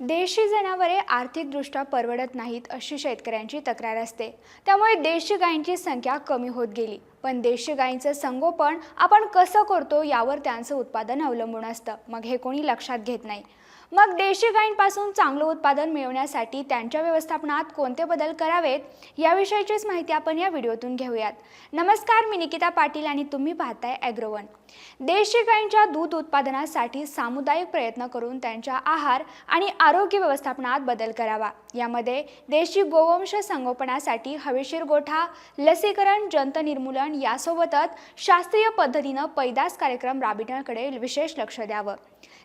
देशी जनावरे आर्थिकदृष्ट्या परवडत नाहीत अशी शेतकऱ्यांची तक्रार असते. त्यामुळे देशी गायींची संख्या कमी होत गेली. पण देशी गायींचं संगोपन आपण कसं करतो यावर त्यांचं उत्पादन अवलंबून असतं. मग हे कोणी लक्षात घेत नाही. मग देशी गायींपासून चांगलं उत्पादन मिळवण्यासाठी त्यांच्या व्यवस्थापनात कोणते बदल करावेत याविषयीचीच माहिती आपण या व्हिडिओतून घेऊयात. नमस्कार मी निकिता पाटील आणि तुम्ही पाहताय ॲग्रोवन देशी गायींच्या दूध उत्पादनासाठी सामुदायिक प्रयत्न करून त्यांच्या आहार आणि आरोग्य व्यवस्थापनात बदल करावा. यामध्ये देशी गोवंश संगोपनासाठी हवेशीर गोठा लसीकरण जंत निर्मूलन यासोबतच शास्त्रीय पद्धतीनं पैदास कार्यक्रम राबविण्याकडे विशेष लक्ष द्यावं.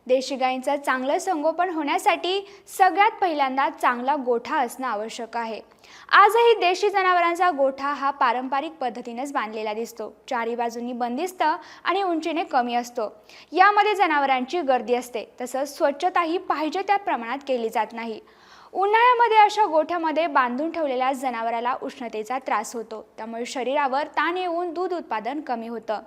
देशी गायींचं चांगलं संगोपन होण्यासाठी सगळ्यात पहिल्यांदा चांगला गोठा असणं आवश्यक आहे. आजही देशी जनावरांचा गोठा हा पारंपरिक पद्धतीनेच बांधलेला दिसतो. चारी बाजूंनी बंदिस्त आणि उंचीने कमी असतो. यामध्ये जनावरांची गर्दी असते. तसंच स्वच्छताही पाहिजे त्या प्रमाणात केली जात नाही. उन्हाळ्यामध्ये अशा गोठ्यामध्ये बांधून ठेवलेल्या जनावराला उष्णतेचा त्रास होतो. त्यामुळे शरीरावर ताण येऊन दूध उत्पादन कमी होतं.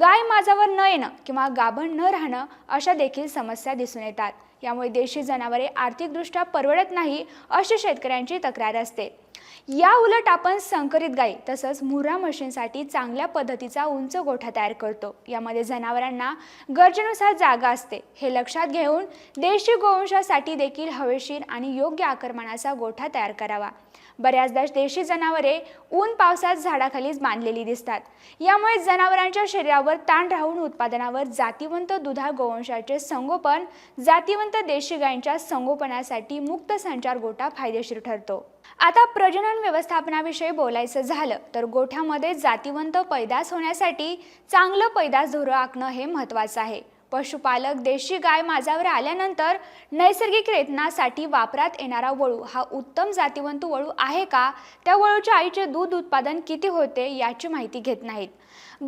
गाय माझावर न येणं किंवा गाभण न राहणं अशा देखील समस्या दिसून येतात. यामुळे देशी जनावरे आर्थिकदृष्ट्या परवडत नाही अशी शेतकऱ्यांची तक्रार असते. या उलट आपण संकरित गाई तसंच मुर्रा म्हशींसाठी चांगल्या पद्धतीचा उंच गोठा तयार करतो. यामध्ये जनावरांना गरजेनुसार जागा असते. हे लक्षात घेऊन देशी गोवंशासाठी देखील हवेशीर आणि योग्य आक्रमणाचा गोठा तयार करावा. बऱ्याचदा देशी जनावरे ऊन पावसात झाडाखालीच बांधलेली दिसतात. यामुळे जनावरांच्या शरीरावर ताण राहून उत्पादनावर जातीवंत दुधा गोवंशाचे संगोपन जातीवंत देशी गायींच्या संगोपनासाठी मुक्त संचार गोठा फायदेशीर ठरतो. आता प्रजनन व्यवस्थापनाविषयी बोलायचं झालं तर गोठ्यामध्ये जातीवंत पैदास होण्यासाठी चांगलं पैदास धोरण आखणं हे महत्त्वाचं आहे. पशुपालक देशी गाय माझावर आल्यानंतर नैसर्गिक रेतनासाठी वापरात येणारा वळू हा उत्तम जातीवंत वळू आहे का? त्या वळूच्या आईचे दूध उत्पादन किती होते याची माहिती घेत नाहीत.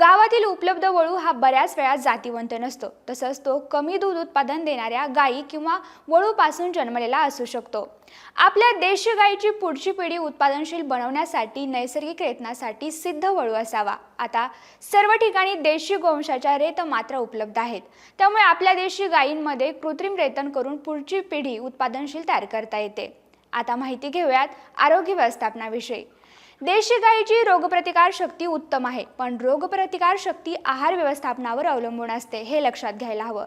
गावातील उपलब्ध वळू हा बऱ्याच वेळा जातीवंत नसतो. तसंच तो कमी दूध उत्पादन देणाऱ्या गायी किंवा वळूपासून जन्मलेला असू शकतो. आपल्या देशी गायीची पुढची पिढी उत्पादनशील बनवण्यासाठी नैसर्गिक रेतनासाठी सिद्ध वळू असावा. आता सर्व ठिकाणी देशी गोवंशाच्या रेत मात्र उपलब्ध आहेत. त्यामुळे आपल्या देशी गायींमध्ये कृत्रिम रेतन करून पुढची पिढी उत्पादनशील तयार करता येते. आता माहिती घेऊयात आरोग्य व्यवस्थापनाविषयी. देशी गायीची रोगप्रतिकार शक्ती उत्तम आहे पण रोगप्रतिकार शक्ती आहार व्यवस्थापनावर अवलंबून असते हे लक्षात घ्यायला हवं.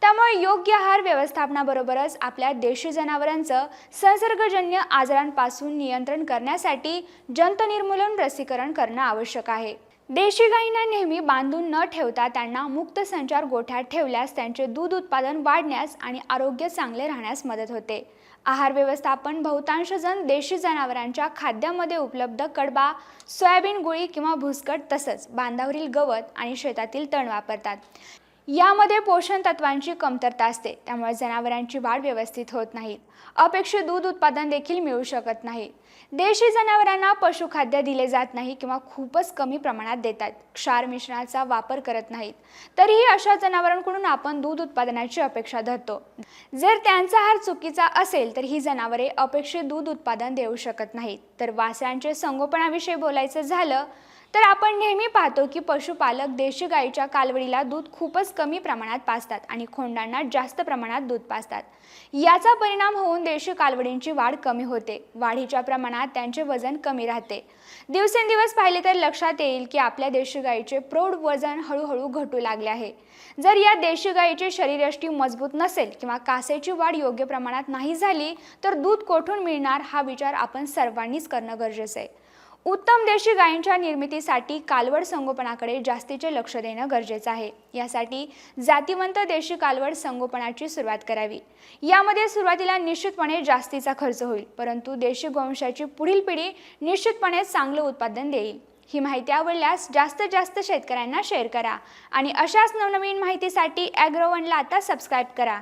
त्यामुळे योग्य आहार व्यवस्थापनाबरोबरच आपल्या देशी जनावरांचं संसर्गजन्य आजारांपासून नियंत्रण करण्यासाठी जंतनिर्मूलन लसीकरण करणं आवश्यक आहे. देशी गायींना नेहमी बांधून न ठेवता त्यांना मुक्त संचार गोठ्यात ठेवल्यास त्यांचे दूध उत्पादन वाढण्यास आणि आरोग्य चांगले राहण्यास मदत होते. आहार व्यवस्थापन बहुतांश जण देशी जनावरांच्या खाद्यामध्ये उपलब्ध कडबा सोयाबीन गुळी किंवा भुसकट तसंच बांधावरील गवत आणि शेतातील तण वापरतात. यामध्ये पोषण तत्वांची कमतरता असते. त्यामुळे जनावरांची वाढ व्यवस्थित होत नाही. अपेक्षित दूध उत्पादन देखील मिळू शकत नाही. देशी जनावरांना पशुखाद्य दिले जात नाही किंवा खूपच कमी प्रमाणात देतात. क्षार मिश्रणाचा वापर करत नाहीत. तरीही अशा जनावरांकडून आपण दूध उत्पादनाची अपेक्षा धरतो. जर त्यांचा आहार चुकीचा असेल तर ही जनावरे अपेक्षित दूध उत्पादन देऊ शकत नाहीत. तर वासरांचे संगोपनाविषयी बोलायचं झालं तर आपण नेहमी पाहतो की पशुपालक देशी गाईच्या कालवडीला दूध खूपच कमी प्रमाणात पाजतात आणि खोंडांना जास्त प्रमाणात दूध पाजतात. याचा परिणाम होऊन देशी कालवडींची वाढ कमी होते. वाढीच्या प्रमाणात त्यांचे वजन कमी राहते. दिवसेंदिवस पाहिले तर लक्षात येईल की आपल्या देशी गाईचे प्रौढ वजन हळूहळू घटू लागले आहे. जर या देशी गाईचे शरीरयष्टी मजबूत नसेल किंवा कासेची वाढ योग्य प्रमाणात नाही झाली तर दूध कोठून मिळणार हा विचार आपण सर्वांनीच करणं गरजेचं आहे. उत्तम देशी गायींच्या निर्मितीसाठी कालवड संगोपनाकडे जास्तीचे लक्ष देणं गरजेचं आहे. यासाठी जातीवंत देशी कालवड संगोपनाची सुरुवात करावी. यामध्ये सुरुवातीला निश्चितपणे जास्तीचा खर्च होईल परंतु देशी गोवंशाची पुढील पिढी निश्चितपणे चांगलं उत्पादन देईल. ही माहिती आवडल्यास जास्तीत जास्त शेतकऱ्यांना शेअर करा आणि अशाच नवनवीन माहितीसाठी ॲग्रोवनला आता सबस्क्राईब करा.